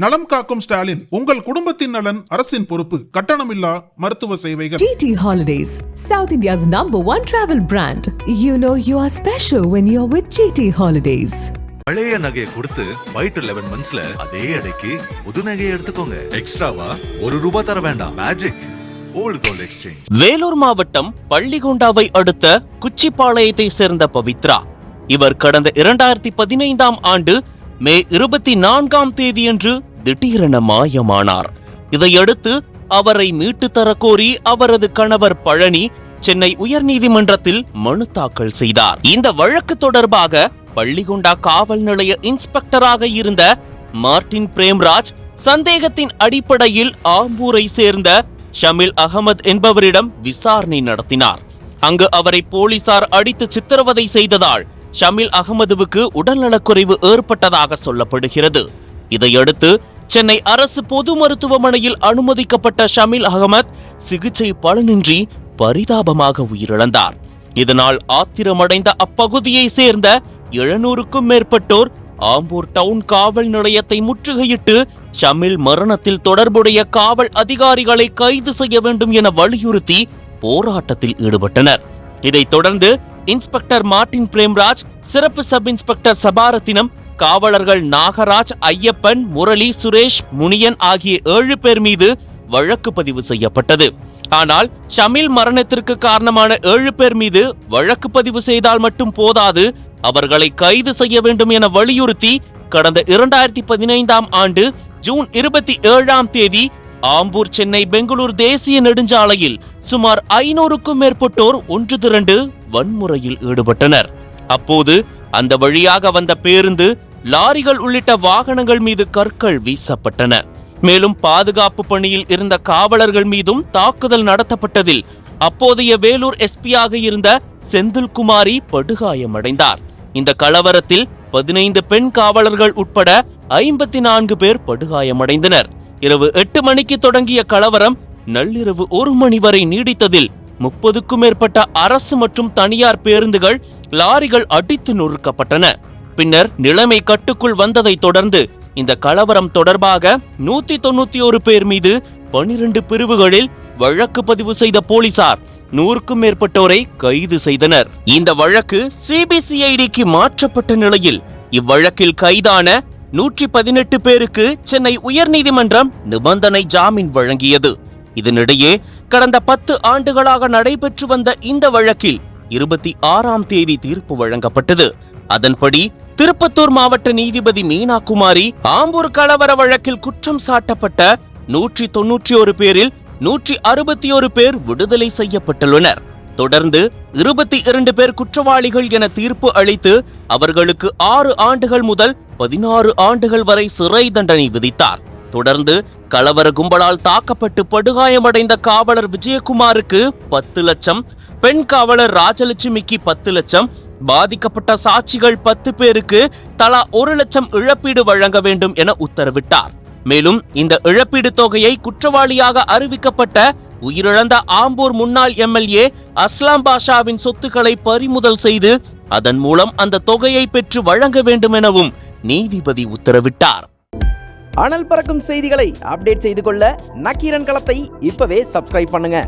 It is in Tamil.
நலம் காக்கும் ஸ்டாலின் உங்கள் குடும்பத்தின் நலன் அரசின் பொறுப்பு கட்டணமில்லா மருத்துவ சேவைகள். GT Holidays, South India's number one travel brand. You know you are special when you're with GT Holidays. பழைய நகையை கொடுத்து ஒயிட் லெவன் மந்த்ஸ்ல அதே அடைக்கு புது நகையை எடுத்துக்கோங்க. எக்ஸ்ட்ராவா ஒரு ரூபாய் தர வேண்டாம். Magic old gold exchange Vellore மாவட்டம் பள்ளிகொண்டாவை அடுத்த குச்சிப்பாளையத்தை சேர்ந்த பவித்ரா. இவர் கடந்த இரண்டாயிரத்தி பதினைந்தாம் ஆண்டு மே இருபத்தி நான்காம் தேதியன்று திடீரென மாயமானார். இதையடுத்து அவரை மீட்டு தரக்கோரி அவரது கணவர் பழனி சென்னை உயர்நீதிமன்றத்தில் மனு தாக்கல் செய்தார். இந்த வழக்கு தொடர்பாக பள்ளிகொண்டா காவல் நிலைய இன்ஸ்பெக்டராக இருந்த மார்டின் பிரேம்ராஜ் சந்தேகத்தின் அடிப்படையில் ஆம்பூரை சேர்ந்த ஷமில் அகமது என்பவரிடம் விசாரணை நடத்தினார். அங்கு அவரை போலீசார் அடித்து சித்திரவதை செய்ததால் ஷமில் அகமதுவுக்கு உடல்நலக்குறைவு ஏற்பட்டதாக சொல்லப்படுகிறது. இதையடுத்து சென்னை அரசு பொது மருத்துவமனையில் அனுமதிக்கப்பட்ட ஷமில் அகமத் சிகிச்சை பலனின்றி பரிதாபமாக உயிரிழந்தார். இதனால் ஆத்திரமடைந்த அப்பகுதியை சேர்ந்த எழுநூறுக்கும் மேற்பட்டோர் ஆம்பூர் டவுன் காவல் நிலையத்தை முற்றுகையிட்டு ஷமில் மரணத்தில் தொடர்புடைய காவல் அதிகாரிகளை கைது செய்ய வேண்டும் என வலியுறுத்தி போராட்டத்தில் ஈடுபட்டனர். இதைத் தொடர்ந்து இன்ஸ்பெக்டர் மார்டின் பிரேம்ராஜ் சிறப்பு சப் இன்ஸ்பெக்டர் சபாரத்தினம் காவலர்கள் நாகராஜ் ஐயப்பன் முரளி சுரேஷ் முனியன் ஆகிய ஏழு பேர் மீது வழக்கு பதிவு செய்யப்பட்டது. ஆனால் ஷமில் மரணத்திற்கு காரணமான ஏழு பேர் மீது வழக்கு பதிவு செய்தால் மட்டும் போதாது அவர்களை கைது செய்ய வேண்டும் என வலியுறுத்தி கடந்த இரண்டாயிரத்தி பதினைந்தாம் ஆண்டு ஜூன் இருபத்தி ஏழாம் தேதி ஆம்பூர் சென்னை பெங்களூர் தேசிய நெடுஞ்சாலையில் சுமார் ஐநூறுக்கும் மேற்பட்டோர் ஒன்று திரண்டு வன்முறையில் ஈடுபட்டனர். அப்போது அந்த வழியாக வந்த பேருந்து லாரிகள் உள்ளிட்ட வாகனங்கள் மீது கற்கள் வீசப்பட்டன. மேலும் பாதுகாப்பு பணியில் இருந்த காவலர்கள் மீதும் தாக்குதல் நடத்தப்பட்டதில் அப்போதைய வேலூர் எஸ்பியாக இருந்த செந்தில்குமாரி படுகாயமடைந்தார். இந்த கலவரத்தில் பதினைந்து பெண் காவலர்கள் உட்பட ஐம்பத்தி நான்கு பேர் படுகாயமடைந்தனர். இரவு எட்டு மணிக்கு தொடங்கிய கலவரம் நள்ளிரவு ஒரு மணி வரை நீடித்ததில் முப்பதுக்கும் மேற்பட்ட அரசு மற்றும் தனியார் பேருந்துகள் லாரிகள் அடித்து நொறுக்கப்பட்டன. பின்னர் நிலைமை கட்டுக்குள் வந்ததைத் தொடர்ந்து இந்த கலவரம் தொடர்பாக நூத்தி தொண்ணூத்தி ஒரு பேர் மீது பனிரெண்டு பிரிவுகளில் வழக்கு பதிவு செய்த போலீசார் நூறுக்கும் மேற்பட்டோரை கைது செய்தனர். இந்த வழக்கு சிபிசிஐடிக்கு மாற்றப்பட்ட நிலையில் இவ்வழக்கில் கைதான நூற்றி பதினெட்டு பேருக்கு சென்னை உயர்நீதிமன்றம் நிபந்தனை ஜாமீன் வழங்கியது. இதனிடையே கடந்த பத்து ஆண்டுகளாக நடைபெற்று வந்த இந்த வழக்கில் இருபத்தி ஆறாம் தேதி தீர்ப்பு வழங்கப்பட்டது. அதன்படி திருப்பத்தூர் மாவட்ட நீதிபதி மீனா குமாரி ஆம்பூர் கலவர வழக்கில் குற்றம் சாட்டப்பட்ட நூற்றி தொன்னூற்றி ஒரு பேரில் நூற்றி அறுபத்தி ஒரு பேர் விடுதலை செய்யப்பட்டுள்ளனர். தொடர்ந்து இருபத்தி இரண்டு பேர் குற்றவாளிகள் என தீர்ப்பு அளித்து அவர்களுக்கு ஆறு ஆண்டுகள் முதல் பதினாறு ஆண்டுகள் வரை சிறை தண்டனை விதித்தார். தொடர்ந்து கலவர கும்பலால் தாக்கப்பட்டு படுகாயமடைந்த காவலர் விஜயகுமாருக்கு பத்து லட்சம் பெண் காவலர் ராஜலட்சுமிக்கு பத்து லட்சம் பாதிக்கப்பட்ட சாட்சிகள் பத்து பேருக்கு தலா ஒரு லட்சம் இழப்பீடு வழங்க வேண்டும் என உத்தரவிட்டார். மேலும் இந்த இழப்பீடு தொகையை குற்றவாளியாக அறிவிக்கப்பட்ட உயிரிழந்த ஆம்பூர் முன்னாள் எம்எல்ஏ அஸ்லாம் பாஷாவின் சொத்துக்களை பறிமுதல் செய்து அதன் மூலம் அந்த தொகையை பெற்று வழங்க வேண்டும் எனவும் நீதிபதி உத்தரவிட்டார். அனல் பறக்கும் செய்திகளை அப்டேட் செய்து கொள்ள நக்கீரன் களத்தை இப்பவே சப்ஸ்கிரைப் பண்ணுங்க.